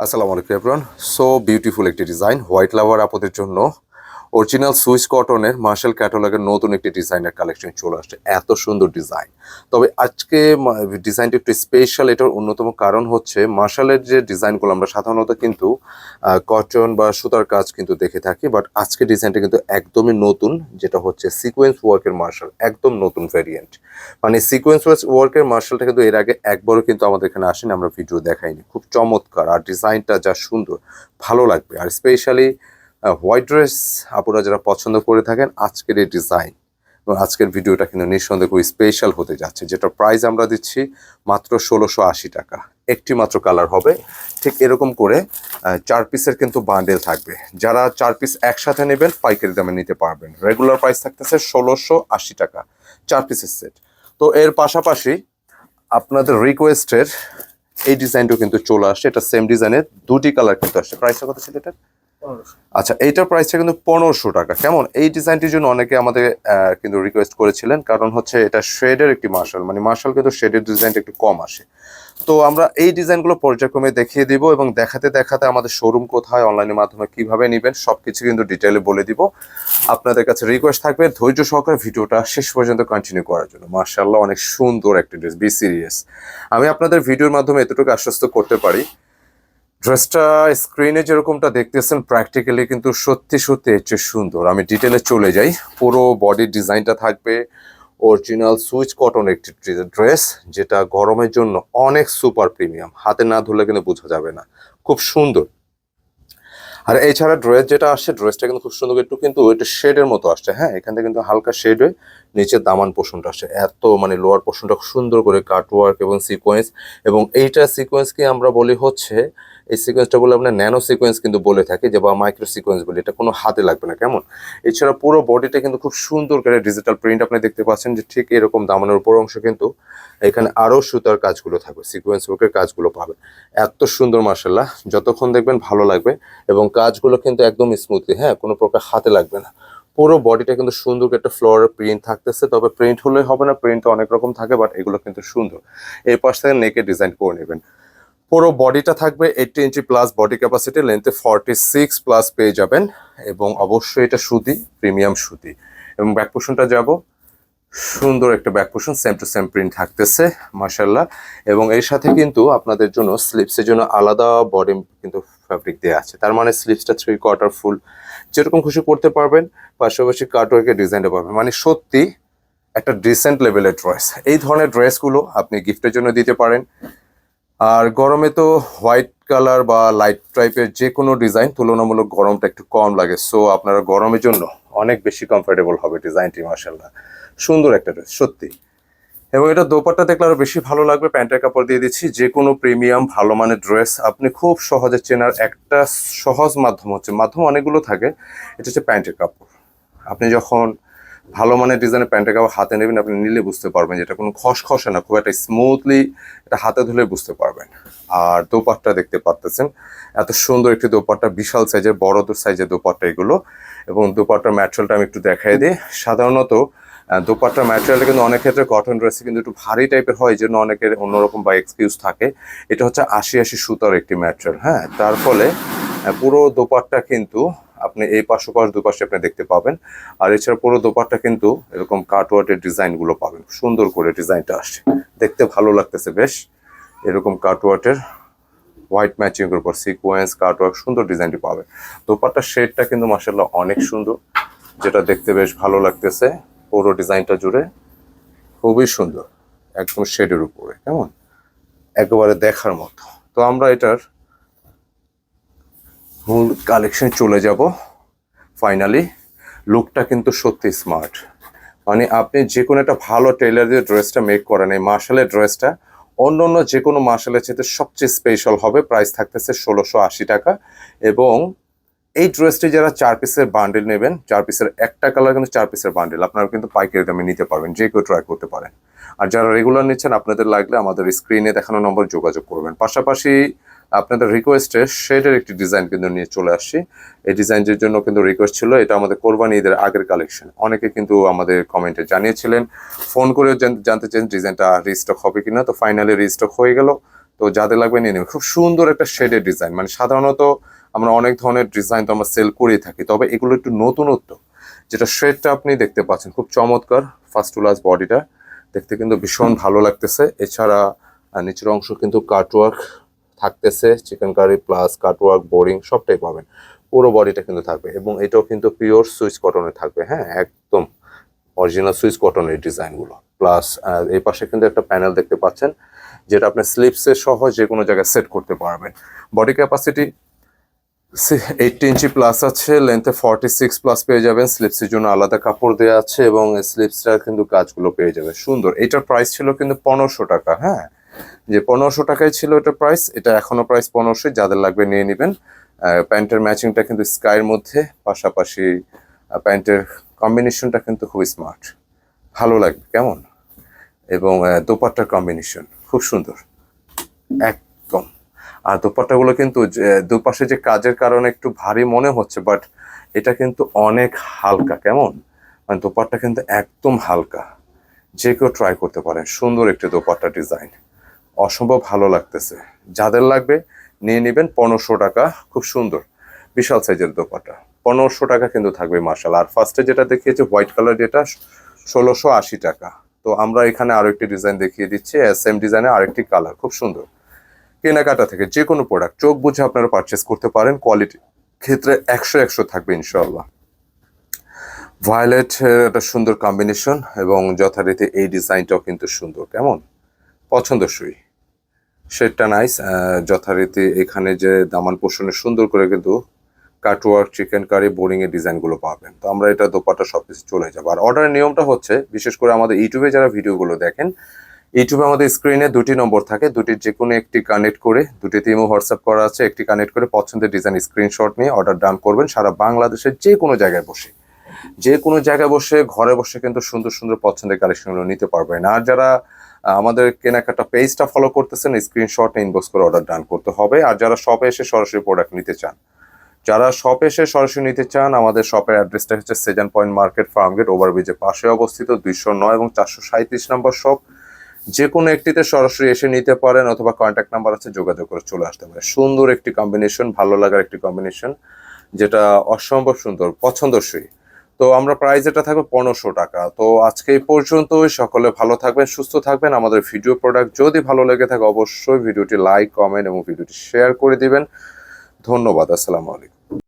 আসসালামু আলাইকুম everyone so beautiful একটি ডিজাইন হোয়াইট লাভার আপদের জন্য অরিজিনাল সুইস কটনের মার্শাল ক্যাটালগের নতুন একটি ডিজাইনের কালেকশন চলে আসছে। এত সুন্দর ডিজাইন তবে আজকে ডিজাইনটা একটু স্পেশাল এটার অন্যতম কারণ হচ্ছে মার্শালের যে ডিজাইনগুলো আমরা সাধারণত কিন্তু কটন বা সুতার কাজ কিন্তু দেখে থাকি বাট আজকে ডিজাইনটা কিন্তু একদমই নতুন, যেটা হচ্ছে সিকোয়েন্স ওয়ার্কের মার্শাল একদম নতুন ভ্যারিয়েন্ট মানে সিকোয়েন্স ওয়ার্কের মার্শালটা কিন্তু এর আগে একবারও কিন্তু আমাদের এখানে আসেনি, আমরা ভিডিও দেখাইনি। খুব চমৎকার, আর ডিজাইনটা যা সুন্দর, ভালো লাগবে। আর স্পেশালি হোয়াইট ড্রেস আপনারা যারা পছন্দ করে থাকেন, আজকের এই ডিজাইন এবং আজকের ভিডিওটা কিন্তু নিঃসন্দেহে খুবই স্পেশাল হতে যাচ্ছে। যেটা প্রাইস আমরা দিচ্ছি মাত্র ষোলোশো আশি টাকা। একটি মাত্র কালার হবে। ঠিক এরকম করে চার পিসের কিন্তু বান্ডেল থাকবে। যারা চার পিস একসাথে নেবেন, পাইকারি দামে নিতে পারবেন। রেগুলার প্রাইস থাকতেছে ষোলোশো আশি টাকা, চার পিসের সেট তো এর পাশাপাশি আপনাদের রিকোয়েস্টের এই ডিজাইনটাও কিন্তু চলে আসছে। এটা সেম ডিজাইনের দুটি কালার কিন্তু আসছে। প্রাইসটা কত ছিল এটা আচ্ছা এইটার প্রাইসটা কিন্তু পনেরোশো টাকা। কেমন? এই ডিজাইনটির জন্য অনেকে আমাদের কিন্তু রিকোয়েস্ট করেছিলেন। কারণ হচ্ছে এটা শেডের একটি মার্শাল মানে মার্শাল কিন্তু শেডের ডিজাইনটা একটু কম আসে। তো আমরা এই ডিজাইনগুলো পর্যায়ক্রমে দেখিয়ে দিব এবং দেখাতে দেখাতে আমাদের শোরুম কোথায় অনলাইনের মাধ্যমে কীভাবে নেবেন সব কিছু কিন্তু ডিটেলে বলে দিব। আপনাদের কাছে রিকোয়েস্ট থাকবে। ধৈর্য সহকারে ভিডিওটা শেষ পর্যন্ত কন্টিনিউ করার জন্য। মার্শাল্লাহ অনেক সুন্দর একটা ড্রেস বি সিরিয়াস আমি আপনাদের ভিডিওর মাধ্যমে এতটুকু আশ্বস্ত করতে পারি। ড্রেসটা স্ক্রিনে যেরকমটা দেখতেছেন প্র্যাকটিক্যালি কিন্তু সত্যি সত্যি এর চেয়ে সুন্দর। আমি ডিটেলে চলে যাই। পুরো বডির ডিজাইনটা থাকবে অরিজিনাল সুইচ কটন একটি ড্রেস যেটা গরমের জন্য অনেক সুপার প্রিমিয়াম হাতে না ধরলে কিন্তু বোঝা যাবে না। খুব সুন্দর। আর এছাড়া ড্রেস যেটা আসছে ড্রেসটা কিন্তু খুব সুন্দর। একটু কিন্তু এটা শেডের মতো আসছে। হ্যাঁ এখান থেকে কিন্তু হালকা শেড হয়ে নিচের দামান পোষণটা আসছে। এত মানে লোয়ার পোষণটা সুন্দর করে কাটওয়ার্ক এবং সিকোয়েন্স এবং এইটা সিকোয়েন্সকে আমরা বলি হচ্ছে এই সিকোয়েন্সটা বলে আমরা ন্যানো সিকোয়েন্স কিন্তু বলে থাকি যে বা মাইক্রো সিকোয়েন্স বলি, এটা কোনো হাতে লাগবে না, কেমন? এছাড়া পুরো বডিটা কিন্তু খুব সুন্দর করে ডিজিটাল প্রিন্ট আপনি দেখতে পাচ্ছেন যে ঠিক এরকম দামানের উপর অংশ কিন্তু এখানে আরও সুতার কাজগুলো থাকবে সিকোয়েন্স ওয়ার্কের কাজগুলো পাবে। এত সুন্দর মার্শাল্লাহ যতক্ষণ দেখবেন ভালো লাগবে এবং কাজগুলো কিন্তু একদম স্মুথলি হ্যাঁ কোনো প্রকার হাতে লাগবে না। পুরো বডিটা কিন্তু সুন্দর একটা ফ্লোরের প্রিন্ট থাকতেছে, তবে প্রিন্ট হলে হবে না প্রিন্ট অনেক রকম থাকে বাট এগুলো কিন্তু সুন্দর। এই পাশ থেকে নেকে ডিজাইন করে নেবেন। পুরো বডিটা থাকবে eighty inch plus body capacity লেন্থে forty six plus পেয়ে যাবেন এবং অবশ্যই এটা সুতি প্রিমিয়াম সুতি। এবং ব্যাক পোষণটা যাব। সুন্দর একটা ব্যাক পোষণ সেম টু সেম প্রিন্ট থাকতেছে মার্শাল্লাহ এবং এর সাথে কিন্তু আপনাদের জন্য স্লিপসের জন্য আলাদা বডি কিন্তু ফ্যাব্রিক দেওয়া আছে। তার মানে স্লিপসটা থ্রি কোয়ার্টার ফুল যেরকম খুশি করতে পারবেন, পাশাপাশি কাটওয়ার্কের ডিজাইনটা পাবেন। মানে সত্যি একটা ডিসেন্ট লেভেলের ড্রেস এই ধরনের ড্রেসগুলো আপনি গিফটের জন্য দিতে পারেন। আর গরমে তো হোয়াইট কালার বা লাইট টাইপের যে কোনো ডিজাইন তুলনামূলক গরমটা একটু কম লাগে। সো আপনারা গরমের জন্য অনেক বেশি কমফোর্টেবল হবে ডিজাইনটি মার্শাল্লাহ সুন্দর একটা ড্রেস সত্যি। এবং এটা দোপাট্টা দেখলে আরও বেশি ভালো লাগবে। প্যান্টের কাপড় দিয়ে দিচ্ছি। যে কোনো প্রিমিয়াম ভালো মানের ড্রেস আপনি খুব সহজে চেনার একটা সহজ মাধ্যম হচ্ছে, মাধ্যম অনেকগুলো থাকে। এটা হচ্ছে প্যান্টের কাপড়। আপনি যখন ভালো মানের ডিজাইনের প্যান্টের কাপড় হাতে নেবেন, আপনি নিলে বুঝতে পারবেন যে এটা কোনো খসখসে না, খুব একটা স্মুথলি এটা হাতে ধুলে বুঝতে পারবেন। আর দোপাট্টা দেখতে পারতেছেন, এত সুন্দর একটি দোপাট্টা, বিশাল সাইজের বড় সাইজের দোপাট্টা এগুলো। এবং দোপাট্টার ম্যাটেরিয়ালটা আমি একটু দেখাই দিই। সাধারণত দোপাট্টার ম্যাটেরিয়ালটা কিন্তু অনেক ক্ষেত্রে কটন ড্রেসে কিন্তু একটু ভারী টাইপের হয় জন্য অনেকের অন্যরকম বা এক্সকিউজ থাকে। এটা হচ্ছে আশি আশি সুতার একটি ম্যাটেরিয়াল হ্যাঁ? তার ফলে পুরো দোপাট্টা কিন্তু আপনি এই পাশ পাশ দুপাশে আপনি দেখতে পাবেন। আর এছাড়া পুরো দোপাট্টা কিন্তু এরকম কাটওয়ার্টের ডিজাইনগুলো পাবেন। সুন্দর করে ডিজাইনটা আসছে। দেখতে ভালো লাগতেছে বেশ। এরকম কাটওয়ার্টের হোয়াইট ম্যাচিং এর উপর সিকোয়েন্স, কাটওয়ার্ক, সুন্দর ডিজাইনটি পাবে দোপাট্টার শেডটা কিন্তু মাসাল্লাহ অনেক সুন্দর, যেটা দেখতে বেশ ভালো লাগতেছে। পুরো ডিজাইনটা জুড়ে খুবই সুন্দর, একদম শেডের উপরে, কেমন? একেবারে দেখার মতো। তো আমরা এটার মূল কালেকশন চলে যাব। ফাইনালি লুকটা কিন্তু সত্যি স্মার্ট মানে আপনি যে কোনো একটা ভালো টেলার দিয়ে ড্রেসটা মেক করেন, এই মার্শালের ড্রেসটা অন্য অন্য যে কোনো মার্শালের চেয়ে সবচেয়ে স্পেশাল হবে। প্রাইস থাকতেছে ষোলোশো আশি টাকা। এবং এই ড্রেসটি যারা চার পিসের বান্ডেল নেবেন, চার পিসের একটা কালার কিন্তু চার পিসের বান্ডেল আপনারা কিন্তু পাইকারি দামে নিতে পারবেন, যে কেউ ট্রাই করতে পারেন। আর যারা রেগুলার নিচ্ছেন, আপনাদের লাগলে আমাদের স্ক্রিনে দেখানো নম্বর যোগাযোগ করবেন। পাশাপাশি আপনাদের রিকোয়েস্টে শেডের একটি ডিজাইন কিন্তু নিয়ে চলে আসছি এই ডিজাইনটির জন্য কিন্তু রিকোয়েস্ট ছিল, এটা আমাদের কোরবানি ঈদের আগের কালেকশন অনেকে কিন্তু আমাদের কমেন্টে জানিয়েছিলেন ফোন করেও জান- জানতে চেন ডিজাইনটা রিস্টক হবে কিনা। তো ফাইনালি রিস্টক হয়ে গেল। তো যাদের লাগবে নিয়ে নেবে। খুব সুন্দর একটা শেডের ডিজাইন মানে সাধারণত আমরা অনেক ধরনের ডিজাইন তো আমরা সেল করেই থাকি। তবে এগুলো একটু নতুনত্ব, যেটা শেডটা আপনি দেখতে পাচ্ছেন। খুব চমৎকার ফার্স্ট টু লাস্ট বডিটা দেখতে কিন্তু ভীষণ ভালো লাগতেছে। এছাড়া নিচের অংশ কিন্তু কাটওয়ার্ক থাকতেছে chikankari plus cutwork boring সবটাই পাবেন। পুরো বডিটা কিন্তু থাকবে এবং এটাও কিন্তু পিওর সুইচ কটনে থাকবে হ্যাঁ একদম অরিজিনাল সুইচ কটনের ডিজাইনগুলো প্লাস এই পাশে কিন্তু একটা প্যানেল দেখতে পাচ্ছেন, যেটা আপনি স্লিপসে সহ যে কোনো জায়গায় সেট করতে পারবেন। Body capacity eighty inch plus আছে লেন্থে ফর্টি সিক্স প্লাস পেয়ে যাবেন স্লিপসের জন্য আলাদা কাপড় দেওয়া আছে এবং স্লিপসটা কিন্তু কাজগুলো পেয়ে যাবে সুন্দর, এটার প্রাইস ছিল কিন্তু পনেরোশো টাকা হ্যাঁ। যে পনেরোশো টাকায় ছিল এটা প্রাইস এটা এখনও প্রাইস পনেরোশো যাদের লাগবে নিয়ে নেবেন। প্যান্টের ম্যাচিংটা কিন্তু স্কাইয়ের মধ্যে, পাশাপাশি প্যান্টের কম্বিনেশনটা কিন্তু খুব স্মার্ট ভালো লাগবে, কেমন? এবং দোপাট্টার কম্বিনেশন খুব সুন্দর। একদম। আর দোপাট্টাগুলো কিন্তু দুপাশে যে কাজের কারণে একটু ভারী মনে হচ্ছে বাট এটা কিন্তু অনেক হালকা, কেমন? মানে দোপাট্টা কিন্তু একদম হালকা। যে কেউ ট্রাই করতে পারেন, সুন্দর একটি দোপাট্টা ডিজাইন অসম্ভব ভালো লাগতেছে। যাদের লাগবে নিয়ে নেবেন পনেরোশো টাকা। খুব সুন্দর, বিশাল সাইজের দোপাট্টা। পনেরোশো টাকা কিন্তু থাকবে মার্শাল আর ফার্স্টে যেটা দেখিয়েছে হোয়াইট কালার যেটা, ষোলোশো আশি টাকা। তো আমরা এখানে আরও একটি ডিজাইন দেখিয়ে দিচ্ছি সেম ডিজাইনের আরেকটি কালার খুব সুন্দর। কেনাকাটা থেকে যে কোনো প্রোডাক্ট চোখ বুঝে আপনারা পারচেস করতে পারেন কোয়ালিটি ক্ষেত্রে একশো একশো থাকবে ইনশাল্লাহ ভায়োলেট একটা সুন্দর কম্বিনেশন এবং যথারীতি এই ডিজাইনটাও কিন্তু সুন্দর। কেমন? পছন্দসই। শেডটা নাইস যথারীতি এখানে যে দামান পোষণে সুন্দর করে কিন্তু কাটওয়ার্ক চিকেন কারি বোরিং এর ডিজাইনগুলো পাবেন। তো আমরা এটা দোপাটা সব কিছু চলে যাব। আর অর্ডারের নিয়মটা হচ্ছে, বিশেষ করে আমাদের ইউটিউবে যারা ভিডিওগুলো দেখেন ইউটিউবে আমাদের স্ক্রিনে দুটি নম্বর থাকে। দুটির যে কোনো একটি কানেক্ট করে, দুটিতে ইমো হোয়াটসঅ্যাপ করা আছে, একটি কানেক্ট করে পছন্দের ডিজাইন স্ক্রিনশট নিয়ে অর্ডার ডান করবেন সারা বাংলাদেশের যে কোনো জায়গায় বসে। যে কোনো জায়গায় বসে, ঘরে বসে কিন্তু সুন্দর সুন্দর পছন্দের কালেকশনগুলো নিতে পারবেন। আর যারা আমাদের কেনাকাটা পেজটা ফলো করতেছেন স্ক্রিনশট ইনবক্স করে অর্ডার ডান করতে হবে। আর যারা শপে এসে সরাসরি প্রোডাক্ট নিতে চান, যারা শপে এসে সরাসরি নিতে চান, আমাদের শপের অ্যাড্রেসটা হচ্ছে সেজান পয়েন্ট মার্কেট ফার্মগেট ওভারব্রিজের পাশে অবস্থিত দুইশো নয় এবং চারশো সাঁত্রিশ নম্বর শপ যে কোনো একটিতে সরাসরি এসে নিতে পারেন অথবা কন্ট্যাক্ট নাম্বার আছে, যোগাযোগ করে চলে আসতে পারে সুন্দর একটি কম্বিনেশন ভালো লাগার একটি কম্বিনেশন যেটা অসম্ভব সুন্দর, পছন্দসই। তো আমরা প্রাইজ এটা থাকবে পনেরোশো টাকা। তো আজকে এই পর্যন্ত সকলে ভালো থাকবেন, সুস্থ থাকবেন। আমাদের ভিডিও প্রোডাক্ট যদি ভালো লেগে থাকে, অবশ্যই ভিডিওটি লাইক কমেন্ট এবং ভিডিওটি শেয়ার করে দিবেন। ধন্যবাদ। আসসালামু আলাইকুম।